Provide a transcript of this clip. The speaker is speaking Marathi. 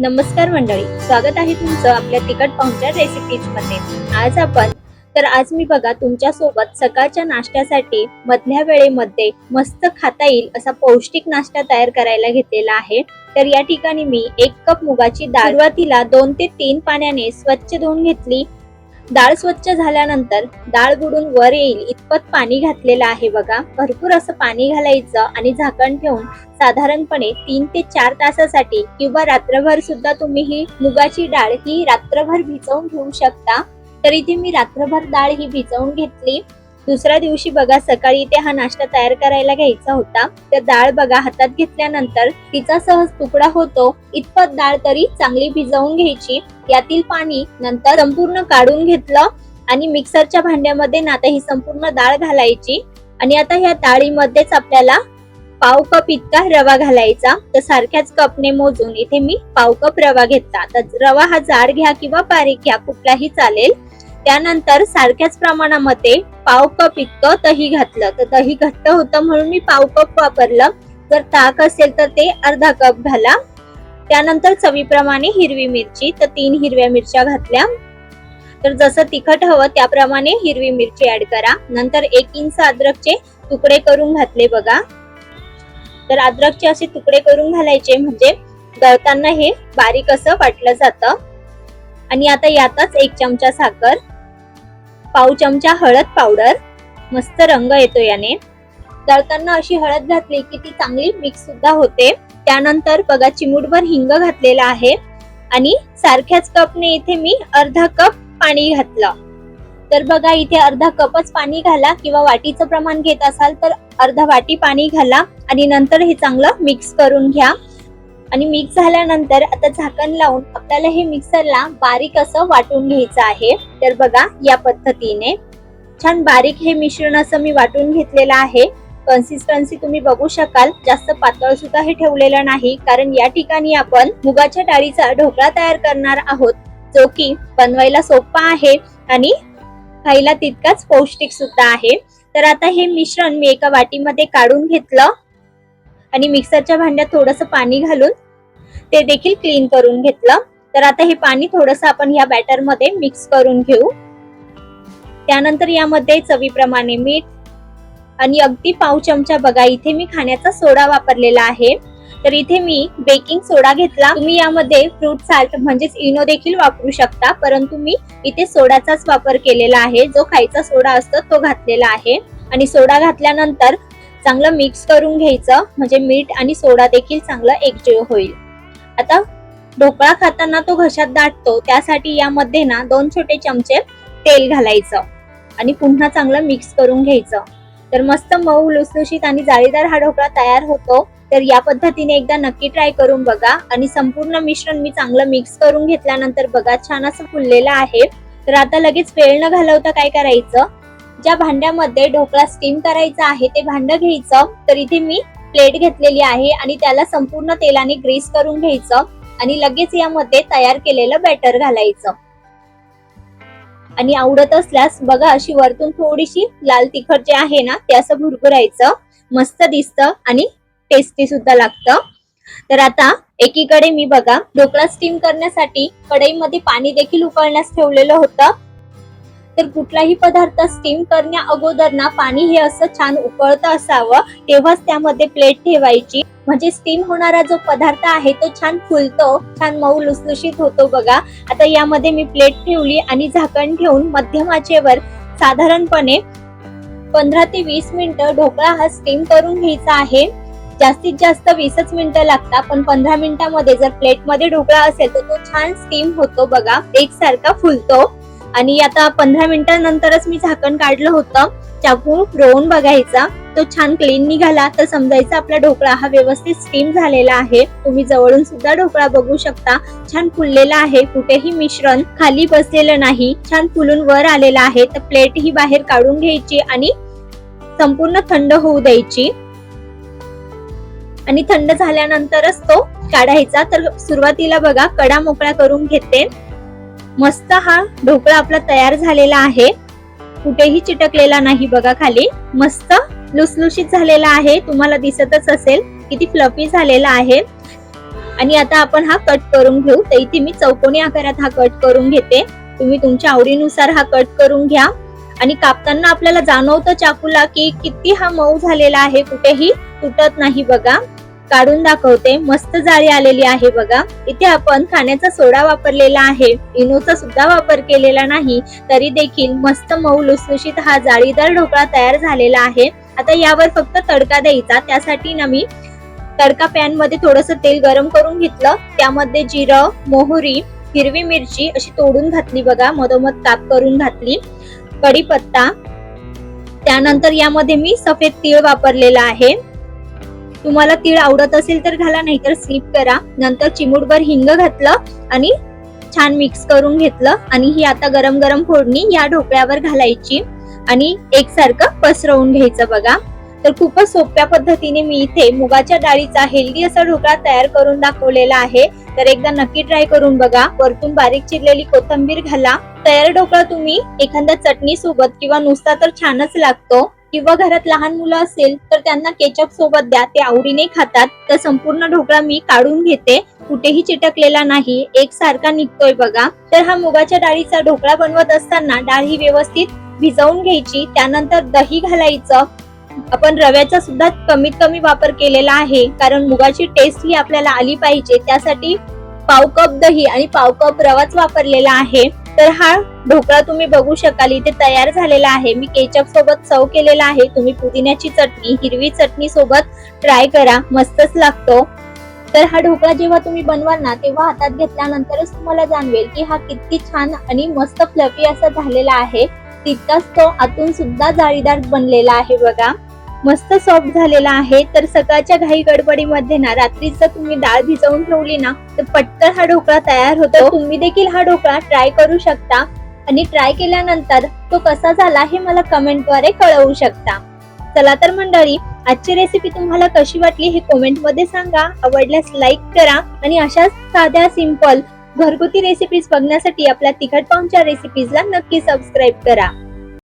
नमस्कार मंडळी स्वागत आहे तुमचं आपल्या तिकट पाहुणच्या रेसिपीजमध्ये. आज आपण तर आज मी बघा तुमच्यासोबत सकाळच्या नाश्त्यासाठी मधल्या वेळेमध्ये मस्त खाता येईल असा पौष्टिक नाश्ता तयार करायला घेतलेला आहे. तर या ठिकाणी मी एक कप मुगाची डाळ सुरुवातीला दोन ते तीन पाण्याने स्वच्छ धुवून घेतली. डाळ स्वच्छ झाल्यानंतर डाळ बुडून वर येईल इतपत पाणी घातलेलं आहे बघा. भरपूर असं पाणी घालायचं आणि झाकण ठेवून साधारणपणे तीन ते चार तासासाठी किंवा रात्रभर सुद्धा तुम्ही ही मुगाची डाळ ही रात्रभर भिजवून घेऊ शकता. तर इथे मी रात्रभर डाळ ही भिजवून घेतली. दुसऱ्या दिवशी बघा सकाळी इथे हा नाश्ता तयार करायला घ्यायचा होता. तर डाळ बघा हातात घेतल्यानंतर तिचा सहज तुकडा होतो. इतपत डाळ तरी चांगली भिजवून घ्यायची. यातील पाणी नंतर संपूर्ण काढून घेतलं आणि मिक्सरच्या भांड्यामध्ये ना आता ही संपूर्ण डाळ घालायची. आणि आता ह्या डाळीमध्येच आपल्याला पाव कप इतका रवा घालायचा. तर सारख्याच कपने मोजून इथे मी पाव कप रवा घेतला. तर रवा हा जाड घ्या किंवा बारीक घ्या कुठलाही चालेल. त्यानंतर सारख्याच प्रमाणामध्ये पाव कप इतकं दही घातलं. तर दही घट्ट होतं म्हणून मी पाव कप वापरलं. जर ताक असेल तर ते अर्धा कप घाला. त्यानंतर चवीप्रमाणे हिरवी मिरची तर तीन हिरव्या मिरच्या घातल्या. तर जसं तिखट हवं त्याप्रमाणे हिरवी मिरची ऍड करा. नंतर एक इंच अद्रकचे तुकडे करून घातले बघा. तर अद्रकचे असे तुकडे करून घालायचे म्हणजे दळताना हे बारीक असं वाटलं जातं. आणि आता यातच एक चमचा साखर. पाव चमचा हळद पावडर. मस्त रंग येतो याने. दळताना अशी हळद घातली की ती चांगली मिक्स सुद्धा होते. त्यानंतर बघा चिमूटभर हिंग घातलेला आहे. आणि सारख्याच कपने इथे मी अर्धा कप पाणी घातलं. तर बघा इथे अर्धा कपच पाणी घाला किंवा वाटीचं प्रमाण घेत असाल तर अर्धा वाटी पाणी घाला आणि नंतर हे चांगलं मिक्स करून घ्या. आणि मिक्स झाल्यानंतर आता झाकण लावून आपल्याला हे मिक्सरला बारीक असं वाटून घ्यायचं आहे. तर बघा या पद्धतीने. छान बारीक हे मिश्रण असं मी वाटून घेतलेलं आहे. कन्सिस्टन्सी तुम्ही बघू शकाल. जास्त पातळ सुद्धा हे ठेवलेलं नाही. कारण या ठिकाणी आपण मुगाच्या डाळीचा ढोकळा तयार करणार आहोत जो की बनवायला सोपा आहे आणि खायला तितकाच पौष्टिक सुद्धा आहे. तर आता हे मिश्रण मी एका वाटीमध्ये काढून घेतलं. आणि मिक्सरच्या भांड्यात थोडस पाणी घालून ते देखील क्लीन करून घेतलं. तर आता हे पाणी थोडस आपण या बॅटरमध्ये मिक्स करून घेऊ. त्यानंतर यामध्ये चवीप्रमाणे मीठ आणि अगदी पाव चमचा बघा इथे मी खाण्याचा सोडा वापरलेला आहे. तर इथे मी बेकिंग सोडा घेतला. तुम्ही यामध्ये फ्रूट साल्ट म्हणजेच इनो देखील वापरू शकता परंतु मी इथे सोडाचाच वापर केलेला आहे. जो खायचा सोडा असतो तो घातलेला आहे. आणि सोडा घातल्यानंतर चांगलं मिक्स करून घ्यायचं. म्हणजे मीठ आणि सोडा देखील चांगलं एकजीव होईल. आता ढोकळा खाताना तो घशात दाटतो. त्यासाठी यामध्ये ना दोन छोटे चमचे तेल घालायचं आणि पुन्हा चांगलं मिक्स करून घ्यायचं. तर मस्त मऊ लुसलुशीत आणि जाळीदार हा ढोकळा तयार होतो. तर या पद्धतीने एकदा नक्की ट्राय करून बघा. आणि संपूर्ण मिश्रण मी चांगलं मिक्स करून घेतल्यानंतर बघा छान असं फुललेलं आहे. तर आता लगेच वेळ न घालवता काय करायचं? ज्या भांड्यामध्ये ढोकळा स्टीम करायचा आहे ते भांड घ्यायचं. तर इथे मी प्लेट घेतलेली आहे आणि त्याला संपूर्ण तेलाने ग्रीस करून घ्यायचं आणि लगेच यामध्ये तयार केलेलं बॅटर घालायचं. आणि आवडत असल्यास बघा अशी वरतून थोडीशी लाल तिखट जे आहे ना ते असं भुरभुरायचं. मस्त दिसतं आणि टेस्टी सुद्धा लागतं. तर आता एकीकडे मी बघा ढोकळा स्टीम करण्यासाठी कढईमध्ये पाणी देखील उकळण्यास ठेवलेलं होतं. तर कुठलाही पदार्थ स्टीम करण्या अगोदर ना पाणी हे असं छान उकळत असावं. तेव्हाच त्यामध्ये प्लेट ठेवायची. म्हणजे स्टीम होणारा जो पदार्थ आहे तो छान फुलतो छान मऊ लुसलुशीत होतो बघा. आता यामध्ये मी प्लेट ठेवली आणि झाकण ठेवून मध्यम आचेवर साधारणपणे पंधरा ते वीस मिनिटं ढोकळा हा स्टीम करून घ्यायचा आहे. जास्तीत जास्त वीसच मिनिटं लागतात पण पंधरा मिनिटांमध्ये जर प्लेटमध्ये ढोकळा असेल तर तो छान स्टीम होतो बघा. एकसारखा फुलतो. आणि आता पंधरा मिनिटांनंतरच मी झाकण काढलं होतं. चाकू रोवून बघायचा. तो छान क्लीन निघाला. तर समजायचा आपला ढोकळा हा व्यवस्थित स्टीम झालेला आहे. तुम्ही जवळून सुद्धा ढोकळा बघू शकता. छान फुललेला आहे. कुठेही मिश्रण खाली बसलेलं नाही. छान फुलून वर आलेला आहे. तर प्लेट ही बाहेर काढून घ्यायची आणि संपूर्ण थंड होऊ द्यायची. आणि थंड झाल्यानंतरच तो काढायचा. तर सुरुवातीला बघा कडा मोकळा करून घेते. मस्त हा ढोकळा आपला तयार झालेला आहे. कुठेही चिटकलेला नाही बघा खाली. मस्त लुसलुशीत झालेला आहे. तुम्हाला दिसतच असेल किती फ्लफी झालेला आहे. आणि आता आपण हा कट करून घेऊ. तर इथे मी चौकोनी आकारात हा कट करून घेते. तुम्ही तुमच्या आवडीनुसार हा कट करून घ्या. आणि कापताना आपल्याला जाणवतं चाकूला की किती हा मऊ झालेला आहे. कुठेही तुटत नाही बघा. काढून दाखवते. मस्त जाळी आलेली आहे बघा. इथे आपण खाण्याचा सोडा वापरलेला आहे. इनोचा सुद्धा वापर केलेला नाही. तरी देखील मस्त मऊ लुसलुशीत हा जाळीदार ढोकळा तयार झालेला आहे. आता यावर फक्त तडका द्यायचा. त्यासाठी ना मी तडका पॅनमध्ये थोडस तेल गरम करून घेतलं. त्यामध्ये जिरं मोहरी हिरवी मिरची अशी तोडून घातली बघा. मधोमध काप करून घातली. कढीपत्ता. त्यानंतर यामध्ये मी सफेद तीळ वापरलेला आहे. तुम्हाला तीळ आवडत असेल तर घाला नाहीतर स्किप करा. नंतर चिमूटभर हिंग घातलं आणि छान मिक्स करून घेतलं. आणि ही आता गरम गरम फोडणी या ढोकळ्यावर घालायची. आणि एकसारखं पसरवून घ्यायचं बघा. तर खूपच सोप्या पद्धतीने मी इथे मुगाच्या डाळीचा हेल्दी असा ढोकळा तयार करून दाखवलेला आहे. तर एकदा नक्की ट्राय करून बघा. वरतून बारीक चिरलेली कोथंबीर घाला. तयार ढोकळा तुम्ही एखाद्या चटणी सोबत किंवा नुसता तर छानच लागतो. किंवा घरात लहान मुलं असेल तर त्यांना केचप सोबत द्या. ते आवडीने खातात. तर संपूर्ण ढोकळा मी काढून घेते. कुठेही चिटकलेला नाही. एक सारखा निघतोय बघा. तर हा मुगाच्या डाळीचा ढोकळा बनवत असताना डाळ ही व्यवस्थित भिजवून घ्यायची. त्यानंतर दही घालायचं. आपण रव्याचा सुद्धा कमीत कमी वापर केलेला आहे. कारण मुगाची टेस्ट ही आपल्याला आली पाहिजे. त्यासाठी पाव कप दही आणि पाव कप रवाच वापरलेला आहे. तर हा ढोकळा तुम्ही बघू शकाल इथे तयार झालेला आहे. मी केचप सोबत चव केलेला आहे. तुम्ही पुदिन्याची चटणी हिरवी चटणी सोबत ट्राय करा. मस्तच लागतो. तर हा ढोकळा जेव्हा तुम्ही बनवाल ना तेव्हा हातात घेतल्यानंतरच तुम्हाला जाणवेल की हा किती छान आणि मस्त फ्लफी असा झालेला आहे. तितकाच तो आतून सुद्धा जाळीदार बनलेला आहे बघा. मस्त सॉफ्ट झालेला आहे. तर सकाळच्या घाई गडबडीमध्ये ना रात्रीच तुम्ही डाळ भिजवून ठेवली ना तर पटकन हा ढोकळा तयार होतो. तुम्ही देखील हा ढोकळा ट्राय करू शकता. आणि ट्राय केल्यानंतर तो कसा झाला हे मला कमेंटद्वारे कळवू शकता. चला तर मंडळी आजची रेसिपी तुम्हाला कशी वाटली हे कमेंटमध्ये सांगा. आवडल्यास लाईक करा आणि अशाच साध्या सिंपल घरगुती रेसिपीज बघण्यासाठी आपल्या तिखट पाहुणच्या रेसिपीजला नक्की सबस्क्राईब करा.